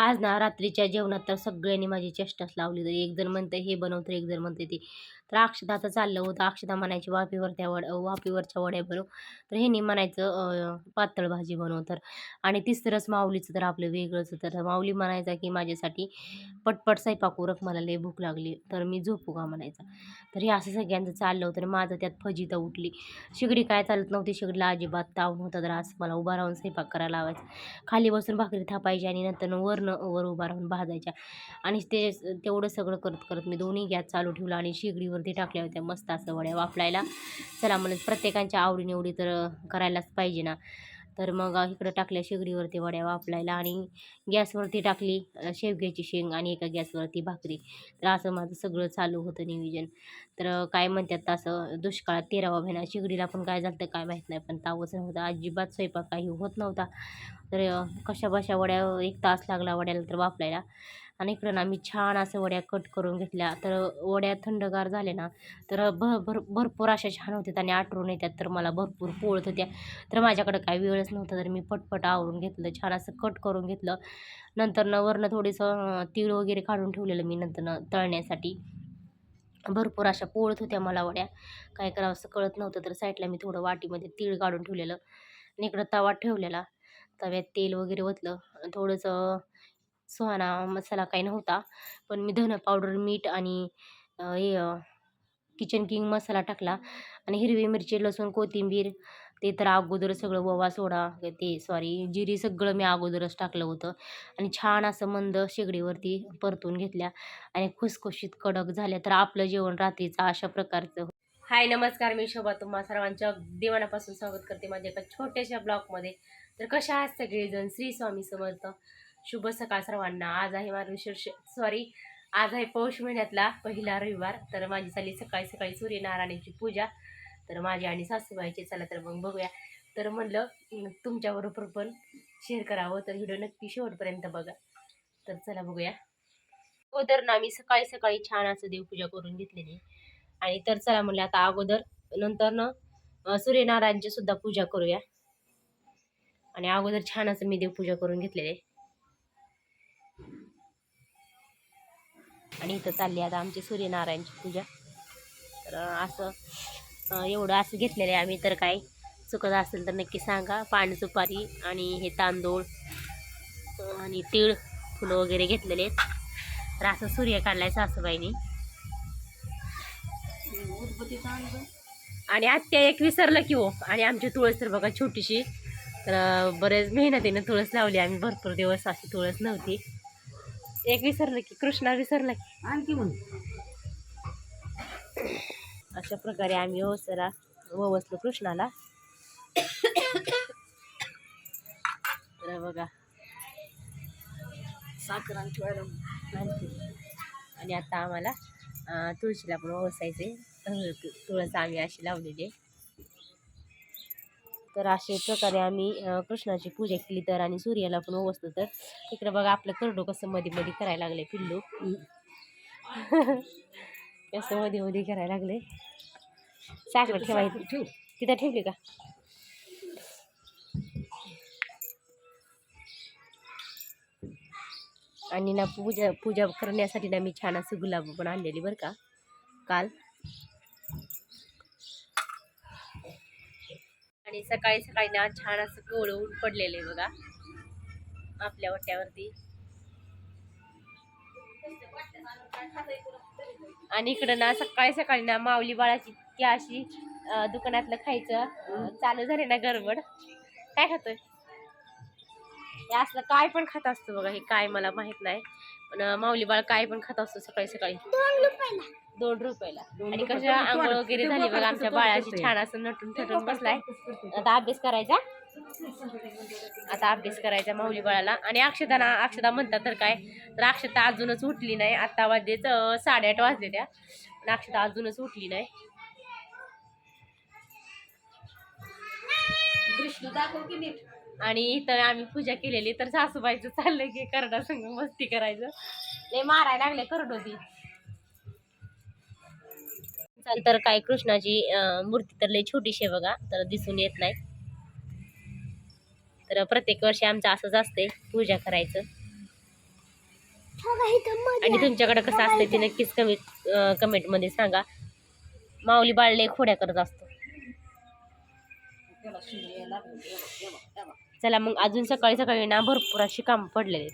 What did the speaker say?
आज ना रात्रीच्या जेवणात तर सगळ्यांनी माझी चेष्टाच लावली तर एक जण म्हणते हे बनव. तर एक जण म्हणते ते तर अक्षदाचं चाललं होतं. अक्षता म्हणायची वाफीवर त्या वड वापीवरच्या वड्या बनव तर ह्यानी म्हणायचं पातळ भाजी बनव. तर आणि तिसरंच माऊलीचं तर आपलं वेगळंच. तर माऊली म्हणायचा की माझ्यासाठी पटपट स्वयंपाक उरक मला लय भूक लागली. तर मी झोपू का म्हणायचा. तर हे असं सगळ्यांचं चाललं होतं आणि माझं त्यात फजिता उठली. शिगडी काय चालत नव्हती शिगडीला अजिबात ताव होता तर आज मला उभा राहून स्वयंपाक करायला लावायचा. खाली बसून भाकरी थापायची आणि नंतर वरनं वर उभा राहून भाजायच्या. आणि ते तेवढं सगळं करत करत मी दोन्ही गॅस चालू ठेवला आणि शेगडीवरती टाकल्या होत्या. मस्त असं वड्या वाफलायला. चला म्हणलं प्रत्येकांच्या आवडीनिवडी तर करायलाच पाहिजे ना. तर मग इकडं टाकल्या शेगडीवरती वड्या वापरायला आणि गॅसवरती टाकली शेवग्याची शेंग आणि एका गॅसवरती भाकरी. तर असं माझं सगळं चालू होतं नियोजन. तर काय म्हणतात असं दुष्काळात तेरावा महिना शेगडीला पण काय झालं काय माहीत नाही पण तावच नव्हता. अजिबात स्वयंपाक काही होत नव्हता. तर कशा बशा वड्या एक तास लागला वड्याला तर वाफलायला. आणि इकडं ना मी छान असं वड्या कट करून घेतल्या. तर वड्या थंडगार झाले ना तर भ भर भरपूर अशा छान होत्यात आणि आठवून येतात तर मला भरपूर पोळत होत्या. तर माझ्याकडं काही वेळच नव्हता तर मी पटपट आवरून घेतलं छान असं कट करून घेतलं. नंतर न वरनं थोडंसं तीळ वगैरे काढून ठेवलेलं मी नंतर तळण्यासाठी. भरपूर अशा पोळत होत्या मला वड्या. काय करावं असं कळत नव्हतं तर साईडला मी थोडं वाटीमध्ये तीळ काढून ठेवलेलं. आणि इकडं तवा ठेवलेला. तव्यात तेल वगैरे ओतलं. थोडंसं सुहाणा मसाला काही नव्हता. पण मी धनं पावडर मीठ आणि हे किचन किंग मसाला टाकला आणि हिरवी मिरची लसूण कोथिंबीर ते तर अगोदर सगळं ओवा सोडा ते सॉरी जिरी सगळं मी अगोदरच टाकलं होतं. आणि छान असं मंद शेगडीवरती परतून घेतल्या आणि खुसखुशीत कडक झाल्या. तर आपलं जेवण रात्रीचं अशा प्रकारचं हाय नमस्कार मी शोभा. तुम्हा सर्वांच्या अगदी स्वागत करते माझ्या एका छोट्याशा ब्लॉगमध्ये. तर कशा आहात सगळेजण? श्री स्वामी समर्थ. शुभ सकाळ सर्वांना. आज आहे मार्गशीर्ष सॉरी आज आहे पौष महिन्यातला पहिला रविवार. तर माझी चालली सकाळी सकाळी सूर्यनारायणाची पूजा. तर माझी आणि सासूबाईची चला तर मग बघूया. तर म्हणलं तुमच्याबरोबर पण शेअर करावं. तर व्हिडिओ नक्की शेवटपर्यंत बघा. तर चला बघूया. अगोदर ना मी सकाळी सकाळी छान असं देवपूजा करून घेतलेली. आणि तर चला म्हणलं आता अगोदर नंतर ना सूर्यनारायणची सुद्धा पूजा करूया. आणि अगोदर छान असं मी देवपूजा करून घेतलेले. आणि इथं चालली आता आमची सूर्यनारायणची पूजा. तर असं एवढं असं घेतलेलं आहे आम्ही. तर काय चुकत असेल तर नक्की सांगा. पाणी सुपारी आणि हे तांदूळ आणि तीळ फुलं वगैरे घेतलेले आहेत. तर असं सूर्य काढलाय सासूबाईनी. आणि आत्या एक विसरलं की हो. आणि आमची तुळस तर बघा छोटीशी. तर बरेच मेहनतीनं तुळस लावली आम्ही. भरपूर दिवस अशी तुळस नव्हती. एक विसरलं की कृष्णा विसरला की. आणखी म्हण. अशा प्रकारे आम्ही ओसरा ववसलो कृष्णाला. तर बघा. साखर आणि ठेवायला आणखी. आणि आता आम्हाला तुळशीला पण वसायचे तुळस आम्ही अशी लावलेली आहे. तर अशा प्रकारे आम्ही कृष्णाची पूजा केली तर आणि सूर्याला पण वसतो तर. इकडे बघा आपलं करडो कसं मध्ये मध्ये करायला लागले पिल्लू. कसं मध्ये मध्ये करायला लागले साखर ठेवायची. ठेव. तिथं ठेवली का? आणि ना पूजा पूजा करण्यासाठी ना मी छान असं गुलाब पण आणलेली बरं का काल. आणि सकाळी सकाळी ना छान असं गोळवून ऊन पडलेलं आहे बघा. आपल्या वाट्यावरती आणि इकडं ना सकाळी सकाळी ना माऊली बाळाची इतकी अशी दुकानातलं खायचं चालू झाले ना गडबड. काय खातोय? हे असलं काय पण खात असतो बघा हे काय मला माहीत नाही. पण माऊली बाळ काय पण खात असतो सकाळी सकाळी. दोन रुपयाला. आणि कशा आंघोळ वगैरे झाली बघा आमच्या बाळाची छान असं नटून थटून बसलाय. आता अभ्यास करायचा. आता अभ्यास करायचा माऊली बाळाला. आणि अक्षताना अक्षता म्हणतात तर काय? तर अक्षता अजूनच उठली नाही. आता वाजलेच अं, साडेआठ वाजले त्या. पण अक्षता अजूनच उठली नाही. कृष्ण दाखव की नीट. आणि इथं आम्ही पूजा केलेली तर सासूबाईचं चाललं की करडा संग मस्ती करायचं. लय मारायला लागले करडोबी तर काय कृष्णाची मूर्ती तर लय छोटीशी बघा तर दिसून येत नाही. तर प्रत्येक वर्षी आमचं असंच असते पूजा करायचं. आणि तुमच्याकडे कसं असतं ते नक्कीच कमी कमेंटमध्ये सांगा. माऊली बाळले खोड्या करत असतो. चला मग अजून सकाळी सकाळी ना भरपूर अशी कामं पडलेली